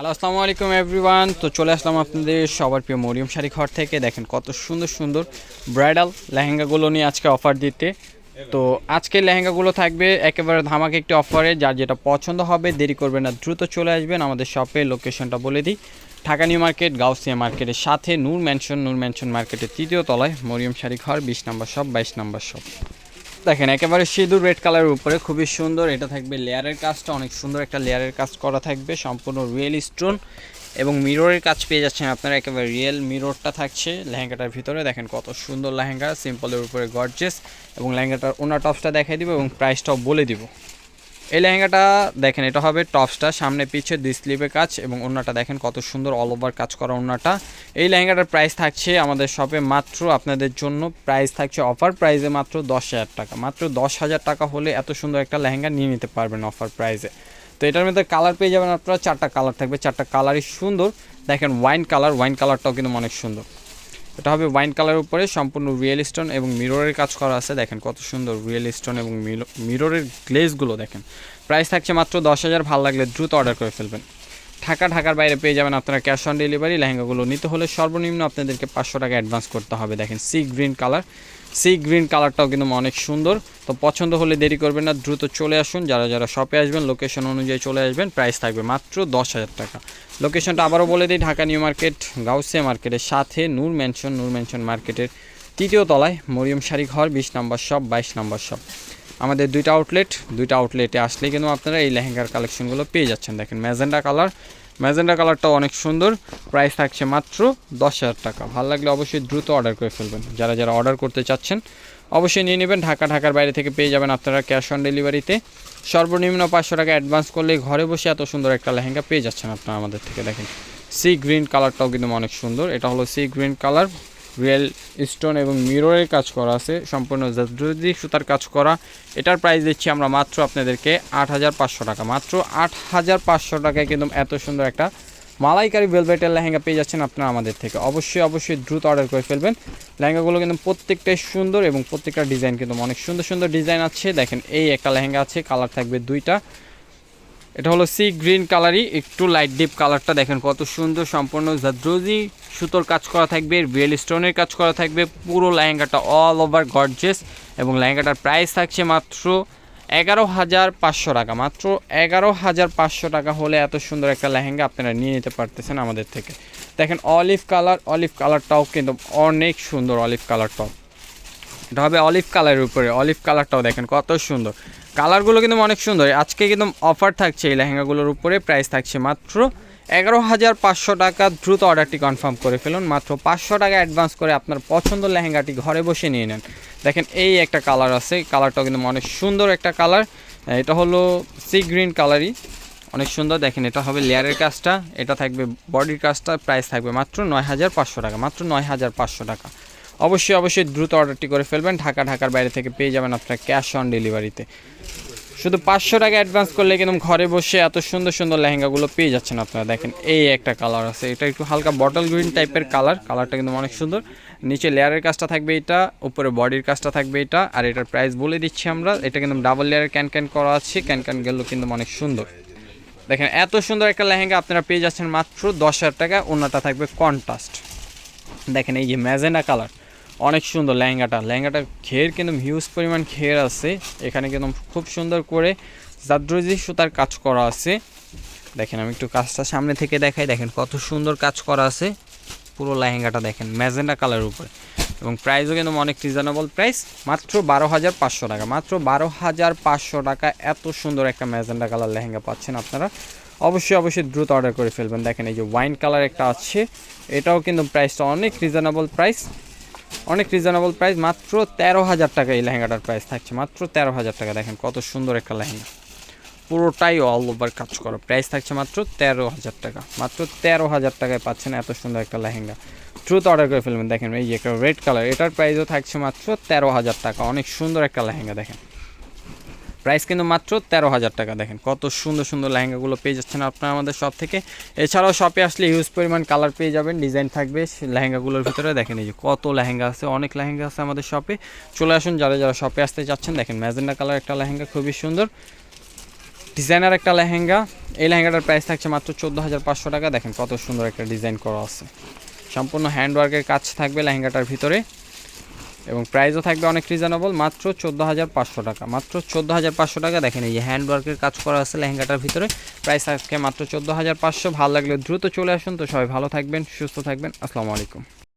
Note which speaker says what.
Speaker 1: Hello, আসসালামু আলাইকুম everyone. তো চলে আসলাম আপনাদের সবার প্রিয় মরিয়ম শাড়ি ঘর থেকে। দেখেন কত সুন্দর সুন্দর ব্রাইডাল লেহেঙ্গাগুলো নিয়ে আজকে অফার দিতে। তো আজকে লেহেঙ্গাগুলো থাকবে একেবারে ধামাকে একটি অফারে যার যেটা পছন্দ হবে, দেরি করবেন না, দ্রুত চলে আসবেন আমাদের শপে লোকেশনটা বলে দিই। ঢাকা নিউ মার্কেট, গাউসিয়া মার্কেটের সাথে, নূর ম্যানশন নূর ম্যানশন মার্কেটের তৃতীয় তলায় মরিয়ম শাড়ি ঘর, বিশ নম্বর শপ বাইশ নম্বর শপ দেখেন, একেবারে সিঁদুর রেড কালারের উপরে, খুবই সুন্দর। এটা থাকবে লেয়ারের কাজটা, অনেক সুন্দর একটা লেয়ারের কাজ করা থাকবে, সম্পূর্ণ রিয়েল স্টোন এবং মিররের কাজ পেয়ে যাচ্ছেন আপনারা, একেবারে রিয়েল মিররটা থাকছে লেহেঙ্গাটার ভিতরে। দেখেন কত সুন্দর লেহেঙ্গা সিম্পলের উপরে গর্জেস এবং লেহেঙ্গাটার ওনার টপসটা দেখাই দিব এবং প্রাইসটাও বলে দিব। এই লেহেঙ্গাটা দেখেন, এটা হবে টপসটা, সামনে পিছে দুই স্লিভে কাজ এবং ওনাটা দেখেন কত সুন্দর অল ওভার কাজ করা ওনাটা এই লেহেঙ্গাটার প্রাইস থাকছে আমাদের শপে মাত্র আপনাদের জন্য প্রাইস থাকছে অফার প্রাইসে মাত্র দশ হাজার টাকা। মাত্র দশ হাজার টাকা হলে এত সুন্দর একটা লেহেঙ্গা নিয়ে নিতে পারবেন অফার প্রাইসে তো এটার মধ্যে কালার পেয়ে যাবেন আপনারা, চারটা কালার থাকবে, চারটা কালারই সুন্দর। দেখেন ওয়াইন কালার ওয়াইন কালারটাও কিন্তু অনেক সুন্দর। এটা হবে ওয়াইন কালারের উপরে, সম্পূর্ণ রিয়েল স্টোন এবং মিররের কাজ করা আছে। দেখেন কত সুন্দর রিয়েল স্টোন এবং মিররের গ্লেজগুলো দেখেন। প্রাইস থাকছে মাত্র দশ হাজার, ভালো লাগলে দ্রুত অর্ডার করে ফেলবেন। ঢাকা, ঢাকার বাইরে পেয়ে যাবেন আপনারা ক্যাশ অন ডেলিভারি লেহেঙ্গাগুলো নিতে হলে সর্বনিম্ন আপনাদেরকে পাঁচশো টাকা অ্যাডভান্স করতে হবে। দেখেন sea green colour sea green কালারটাও কিন্তু অনেক সুন্দর। তো পছন্দ হলে দেরি করবেন না, দ্রুত চলে আসুন। যারা যারা শপে আসবেন লোকেশন অনুযায়ী চলে আসবেন প্রাইস থাকবে মাত্র দশ হাজার টাকা। লোকেশনটা আবারও বলে দিই, ঢাকা নিউ মার্কেট, গাউসিয়া মার্কেটের সাথে নূর ম্যানশন নূর ম্যানশন মার্কেটের তৃতীয় তলায় মরিয়ম শাড়ি ঘর, বিশ নম্বর শপ বাইশ নম্বর শপ আমাদের দুইটা আউটলেট দুইটা আউটলেটে আসলে কিন্তু আপনারা এই লেহেঙ্গার কালেকশনগুলো পেয়ে যাচ্ছেন। দেখেন ম্যাজেন্ডা কালার ম্যাজেন্ডা কালারটাও অনেক সুন্দর। প্রাইস থাকছে মাত্র দশ হাজার টাকা। ভালো লাগলে অবশ্যই দ্রুত অর্ডার করে ফেলবেন। যারা যারা অর্ডার করতে চাচ্ছেন, অবশ্যই নিয়ে নেবেন। ঢাকা, ঢাকার বাইরে থেকে পেয়ে যাবেন আপনারা ক্যাশ অন ডেলিভারিতে সর্বনিম্ন পাঁচশো টাকা অ্যাডভান্স করলে ঘরে বসে এত সুন্দর একটা লেহেঙ্গা পেয়ে যাচ্ছেন আপনারা আমাদের থেকে। দেখেন সি গ্রিন কালারটাও কিন্তু অনেক সুন্দর। এটা হলো sea green colour real stone এবং মিররের কাজ করা আছে, সম্পূর্ণ যদি সুতার কাজ করা, এটার প্রাইস দিচ্ছি আমরা মাত্র আপনাদেরকে আট হাজার পাঁচশো টাকা। মাত্র আট হাজার পাঁচশো টাকায় কিন্তু এত সুন্দর একটা মালাইকারি ভেলভেটের লেহেঙ্গা পেয়ে যাচ্ছেন আপনারা আমাদের থেকে। অবশ্যই অবশ্যই দ্রুত অর্ডার করে ফেলবেন। লেহেঙ্গাগুলো কিন্তু প্রত্যেকটাই সুন্দর এবং প্রত্যেকটা ডিজাইন কিন্তু অনেক সুন্দর সুন্দর ডিজাইন আছে। দেখেন, এই একটা লেহেঙ্গা আছে কালার থাকবে দুইটা। এটা হলো সি গ্রিন কালারই একটু লাইট ডিপ কালারটা দেখেন কত সুন্দর, সম্পূর্ণ জাদ্রোজি সুতোর কাজ করা থাকবে রিয়েল স্টোনের কাজ করা থাকবে, পুরো লেহেঙ্গাটা অল ওভার গর্জেস এবং লেহেঙ্গাটার প্রাইস থাকছে মাত্র এগারো হাজার পাঁচশো টাকা। মাত্র এগারো হাজার পাঁচশো টাকা হলে এত সুন্দর একটা লেহেঙ্গা আপনারা নিয়ে নিতে পারতেছেন আমাদের থেকে। দেখেন অলিভ কালার অলিভ কালারটাও কিন্তু অনেক সুন্দর অলিভ কালারটাও এটা হবে অলিভ কালারের উপরে অলিভ কালারটাও দেখেন কত সুন্দর। কালারগুলো কিন্তু অনেক সুন্দর। আজকে কিন্তু অফার থাকছে এই লেহেঙ্গাগুলোর উপরে, প্রাইস থাকছে মাত্র এগারো হাজার পাঁচশো টাকা। দ্রুত অর্ডারটি কনফার্ম করে ফেলুন, মাত্র পাঁচশো টাকা অ্যাডভান্স করে আপনার পছন্দ লেহেঙ্গাটি ঘরে বসে নিয়ে নেন। দেখেন এই একটা কালার আছে, কালারটাও কিন্তু অনেক সুন্দর একটা কালার। এটা হলো সি গ্রিন কালারই, অনেক সুন্দর। দেখেন এটা হবে লেয়ারের কাজটা, এটা থাকবে বডির কাজটা, প্রাইস থাকবে মাত্র নয় হাজার পাঁচশো টাকা, মাত্র নয় হাজার পাঁচশো টাকা। অবশ্যই অবশ্যই দ্রুত অর্ডারটি করে ফেলবেন। ঢাকা, ঢাকার বাইরে থেকে পেয়ে যাবেন আপনার ক্যাশ অন ডেলিভারিতে শুধু পাঁচশো টাকা অ্যাডভান্স করলে কিন্তু ঘরে বসে এত সুন্দর সুন্দর লেহেঙ্গাগুলো পেয়ে যাচ্ছেন আপনারা। দেখেন, এই একটা কালার আছে। এটা একটু হালকা বটল গ্রিন টাইপের কালার কালারটা কিন্তু অনেক সুন্দর। নিচে লেয়ারের কাজটা থাকবে এটা, উপরে বডির কাজটা থাকবে এটা। আর এটার প্রাইস বলে দিচ্ছি আমরা। এটা কিন্তু ডাবল লেয়ারের ক্যান ক্যান করা আছে। ক্যান ক্যান গেলেও কিন্তু অনেক সুন্দর। দেখেন, এত সুন্দর একটা লেহেঙ্গা আপনারা পেয়ে যাচ্ছেন মাত্র দশ হাজার টাকা। ওনাটা থাকবে কন্ট্রাস্ট দেখেন, এই যে ম্যাজেন্ডা কালার অনেক সুন্দর লেহেঙ্গাটা। লেহেঙ্গাটার ঘের কিন্তু হিউজ পরিমাণ ঘের আছে। এখানে কিন্তু খুব সুন্দর করে জাদ্রজি সুতার কাজ করা আছে। দেখেন আমি একটু কাজটা সামনে থেকে দেখাই। দেখেন কত সুন্দর কাজ করা আছে। পুরো লেহেঙ্গাটা দেখেন, ম্যাজেন্ডা কালারের উপরে। এবং প্রাইসও কিন্তু অনেক রিজনেবল প্রাইস মাত্র বারো হাজার পাঁচশো টাকা। মাত্র বারো হাজার পাঁচশো টাকা এত সুন্দর একটা ম্যাজেন্ডা কালার লেহেঙ্গা পাচ্ছেন আপনারা। অবশ্যই অবশ্যই দ্রুত অর্ডার করে ফেলবেন। দেখেন এই যে ওয়াইন কালার একটা আছে। এটাও কিন্তু প্রাইসটা অনেক রিজনেবল প্রাইস অনেক রিজনেবল প্রাইস মাত্র তেরো হাজার টাকা এই লেহেঙ্গাটার প্রাইস থাকছে। মাত্র তেরো হাজার টাকা, দেখেন কত সুন্দর একটা লেহেঙ্গা। পুরোটাই অল ওভার কাজ করো। প্রাইস থাকছে মাত্র তেরো হাজার টাকা। মাত্র তেরো হাজার টাকায় পাচ্ছেন এত সুন্দর একটা লেহেঙ্গা। ট্রুথ অর্ডার করে ফেলবেন। দেখেন এই একটা রেড কালার এটার প্রাইসও থাকছে মাত্র তেরো হাজার টাকা। অনেক সুন্দর একটা লেহেঙ্গা, দেখেন। প্রাইস কিন্তু মাত্র তেরো হাজার টাকা। দেখেন কত সুন্দর সুন্দর লেহেঙ্গাগুলো পেয়ে যাচ্ছেন আপনারা আমাদের শপ থেকে। এছাড়াও শপে আসলে হিউজ পরিমাণ কালার পেয়ে যাবেন ডিজাইন থাকবে লেহেঙ্গাগুলোর ভিতরে। দেখেন এই যে কত লেহেঙ্গা আছে, অনেক লেহেঙ্গা আছে আমাদের শপে চলে আসুন, যারা যারা শপে আসতে চাচ্ছেন, দেখেন ম্যাজেন্ডা কালার একটা লেহেঙ্গা খুবই সুন্দর। ডিজাইনার একটা লেহেঙ্গা, এই লেহেঙ্গাটার প্রাইস থাকছে মাত্র চোদ্দ হাজার পাঁচশো টাকা। দেখেন কত সুন্দর একটা ডিজাইন করা আছে। সম্পূর্ণ হ্যান্ডওয়ার্কের কাজ থাকবে লেহেঙ্গাটার ভিতরে। এবং প্রাইসও থাকবে অনেক রিজনেবল মাত্র চোদ্দ হাজার পাঁচশো টাকা। মাত্র চোদ্দ হাজার পাঁচশো টাকা দেখেন এই যে হ্যান্ডওয়ার্কের কাজ করা আছে লেহেঙ্গাটার ভিতরে। প্রাইস থাকে মাত্র চোদ্দ হাজার পাঁচশো, ভালো লাগলে দ্রুত চলে আসুন। তো সবাই ভালো থাকবেন, সুস্থ থাকবেন। আসসালামু আলাইকুম।